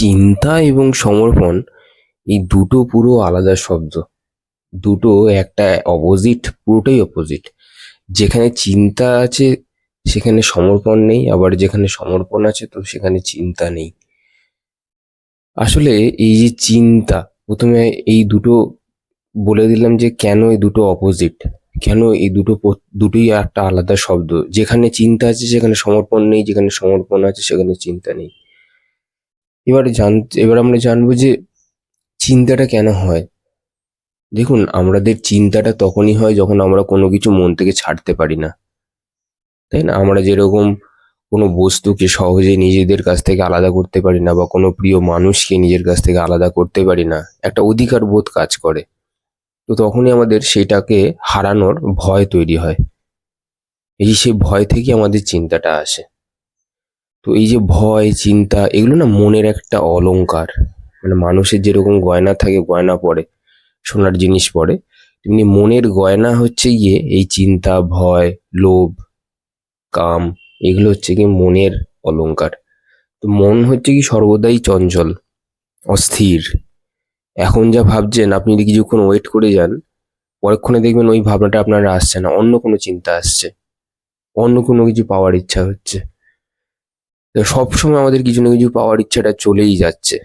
চিন্তা এবং সমর্পণ, এই দুটো পুরো আলাদা শব্দ। দুটো একটা অপোজিট পুরোটাই অপোজিট যেখানে চিন্তা আছে, সেখানে সমর্পণ নেই, আবার যেখানে সমর্পণ আছে, তো সেখানে চিন্তা নেই। আসলে এই যে চিন্তা, প্রথমে এই দুটো বলে দিলাম যে কেন এই দুটো অপোজিট কেন এই দুটো দুটোই একটা আলাদা শব্দ? যেখানে চিন্তা আছে, সেখানে সমর্পণ নেই, যেখানে সমর্পণ আছে, সেখানে চিন্তা নেই। এবার জান, এবার আমরা জানব যে চিন্তাটা কেন হয়। দেখুন, আমাদের চিন্তাটা তখনই হয় যখন আমরা কোনো কিছু মন থেকে ছাড়তে পারি না। তাই না? আমরা যেরকম কোনো বস্তুকে সহজে নিজেদের কাছ থেকে আলাদা করতে পারি না বা কোনো প্রিয় মানুষকে নিজের কাছ থেকে আলাদা করতে পারি না, একটা অধিকার বোধ কাজ করে। তো তখনই আমাদের সেটাকে হারানোর ভয় তৈরি হয়। এই সেই ভয় থেকে আমাদের চিন্তাটা আসে। তো এই যে ভয়, চিন্তা, এগুলো না মনের একটা অলঙ্কার। মানে মানুষের যেরকম গয়না থাকে, গয়না পরে, সোনার জিনিস পরে, তেমনি মনের গয়না হচ্ছে গিয়ে এই চিন্তা, ভয়, লোভ, কাম, এগুলো হচ্ছে কি মনের অলঙ্কার। তো মন হচ্ছে কি সর্বদাই চঞ্চল, অস্থির। এখন যা ভাবছেন, আপনি যদি কিছুক্ষণ ওয়েট করে যান, পরক্ষণে দেখবেন ওই ভাবনাটা আপনার আসছে না, অন্য কোনো চিন্তা আসছে, অন্য কোনো কিছু পাওয়ার ইচ্ছা হচ্ছে। সবসময় আমাদের কিছু না কিছু পাওয়ার ইচ্ছাটা চলেই যাচ্ছে।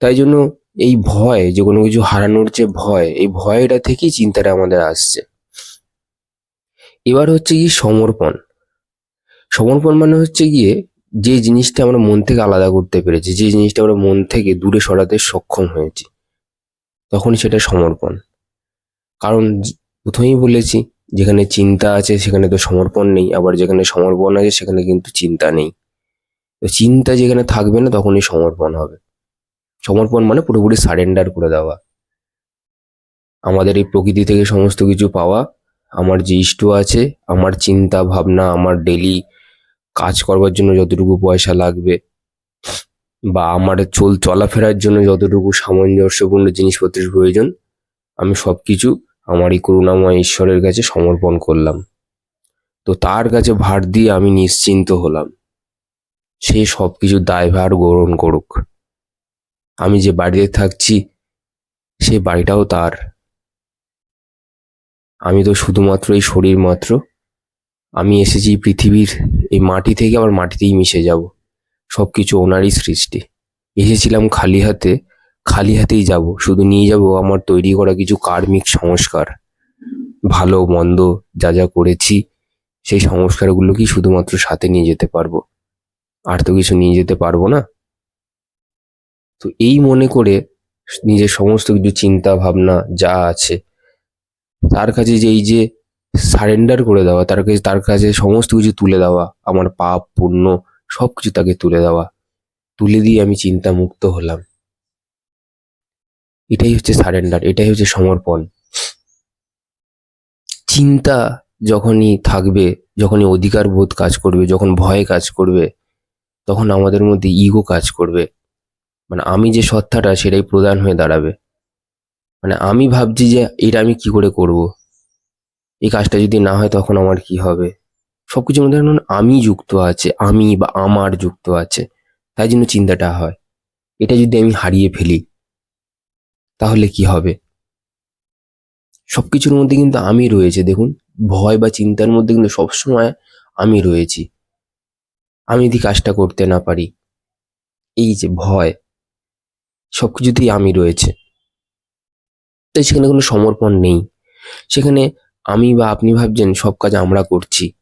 তাই জন্য এই ভয়, যে কোনো কিছু হারানোর যে ভয়, এই ভয়টা থেকেই চিন্তাটা আমাদের আসছে। এবার হচ্ছে কি সমর্পণ। সমর্পণ মানে হচ্ছে গিয়ে যে জিনিসটা আমরা মন থেকে আলাদা করতে পেরেছি, যে জিনিসটা আমরা মন থেকে দূরে সরাতে সক্ষম হয়েছি তখনই সেটা সমর্পণ। কারণ প্রথমেই বলেছি যেখানে চিন্তা আছে, সেখানে তো সমর্পণ নেই। আবার যেখানে সমর্পণ আছে, সেখানে কিন্তু চিন্তা নেই। তো চিন্তা যেখানে থাকবে না, তখনই সমর্পণ হবে। সমর্পণ মানে পুরোপুরি সারেন্ডার করে দেওয়া। আমাদের এই প্রকৃতি থেকে সমস্ত কিছু পাওয়া, আমার যে ইষ্ট আছে, আমার চিন্তা ভাবনা, আমার ডেলি কাজ করবার জন্য যতটুকু পয়সা লাগবে, বা আমার চল, চলাফেরার জন্য যতটুকু সামঞ্জস্যপূর্ণ জিনিসপত্রের প্রয়োজন, আমি সব কিছু আমার এই করুণাময় ঈশ্বরের কাছে সমর্পণ করলাম। তো তার কাছে ভার দিয়ে আমি নিশ্চিন্ত হলাম। সে সব কিছু দায়ভার গ্রহণ করুক। আমি যে বাড়িতে থাকছি, সে বাড়িটাও তার। আমি তো শুধুমাত্র এই শরীর মাত্র। আমি এসেছি পৃথিবীর, এই মাটি থেকে আবার মাটিতেই মিশে যাব। সব কিছু ওনারই সৃষ্টি। এসেছিলাম খালি হাতে খালি হাতেই যাব, শুধু নিয়ে যাব আমার তৈরি করা কিছু কার্মিক সংস্কার। ভালো, মন্দ, যা যা করেছি, সেই সংস্কারগুলোকেই শুধুমাত্র সাথে নিয়ে যেতে পারব? আর তো কিছু নিয়ে যেতে পারব না। তো এই মনে করে নিজের সমস্ত কিছু চিন্তা, ভাবনা যা আছে, তার কাছে যে এই যে সারেন্ডার করে দেওয়া, তার কাছে তার কাছে সমস্ত কিছু তুলে দেওয়া, আমার পাপ, পুণ্য সব কিছু তাকে তুলে দেওয়া, তুলে দিয়ে আমি চিন্তা মুক্ত হলাম। এটাই হচ্ছে সারেন্ডার এটাই হচ্ছে সমর্পণ। চিন্তা যখনই থাকবে, যখনই অধিকার বোধ কাজ করবে, যখন ভয় কাজ করবে, তখন আমাদের মধ্যে ইগো কাজ করবে। মানে আমি যে সত্তাটা, সেটাই প্রধান হয়ে দাঁড়াবে। মানে আমি ভাবছি যে, এটা আমি কি করে করব? এই কাজটা যদি না হয়, তখন আমার কি হবে? সবকিছুর মধ্যে এখন আমি যুক্ত আছে, আমি বা আমার যুক্ত আছে, তাই জন্য চিন্তাটা হয়। এটা যদি আমি হারিয়ে ফেলি তাহলে কি হবে? সবকিছুর মধ্যে কিন্তু আমি রয়েছে, দেখুন। ভয় বা চিন্তার মধ্যে কিন্তু সবসময় আমি রয়েছি। আমি যদি কাজটা করতে না পারি, এই যে ভয় সব কিছুতেই আমি রয়েছে। তাই সেখানে কোনো সমর্পণ নেই। সেখানে আমি বা আপনি ভাবছেন, সব কাজ আমরা করছি।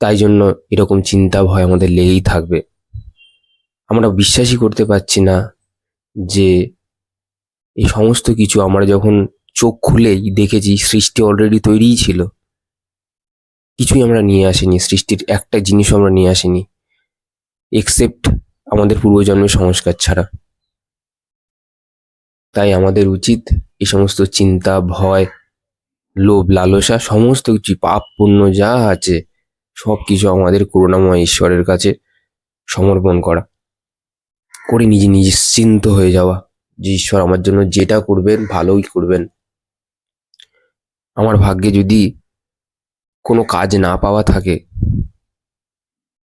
তাই জন্য এরকম চিন্তা, ভয় আমাদের লেগেই থাকবে। আমরা বিশ্বাসই করতে পারছি না যে এই সমস্ত কিছু আমরা যখন চোখ খুলেই দেখেছি, সৃষ্টি অলরেডি তৈরিই ছিল। কিছুই আমরা নিয়ে আসিনি, সৃষ্টির একটা জিনিসও আমরা নিয়ে আসিনি এক্সেপ্ট আমাদের পূর্বজন্মের সংস্কার ছাড়া। তাই আমাদের উচিত এই সমস্ত চিন্তা, ভয়, লোভ, লালসা, সমস্ত কিছু, পাপ, পুণ্য যা আছে সব কিছু আমাদের করুণাময় ঈশ্বরের কাছে সমর্পণ করা, করে নিজে নিশ্চিন্ত হয়ে যাওয়া। যে ঈশ্বর আমার জন্য যেটা করবেন, ভালোই করবেন। আমার ভাগ্যে যদি কোনো কাজ না পাওয়া থাকে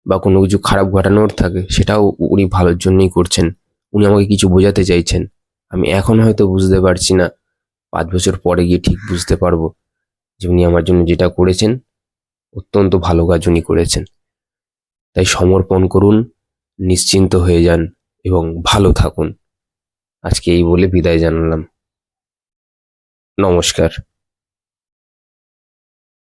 বা কোনো কিছু খারাপ ঘটানোর থাকে, সেটাও উনি ভালোর জন্যই করছেন। উনি আমাকে কিছু বোঝাতে চাইছেন। আমি এখন হয়তো বুঝতে পারছি না, পাঁচ বছর পরে গিয়ে ঠিক বুঝতে পারব যে উনি আমার জন্য যেটা করেছেন, অত্যন্ত ভালো কাজ উনি করেছেন। তাই সমর্পণ করুন, নিশ্চিন্ত হয়ে যান এবং ভালো থাকুন। আজকে এই বলে বিদায় জানালাম। নমস্কার।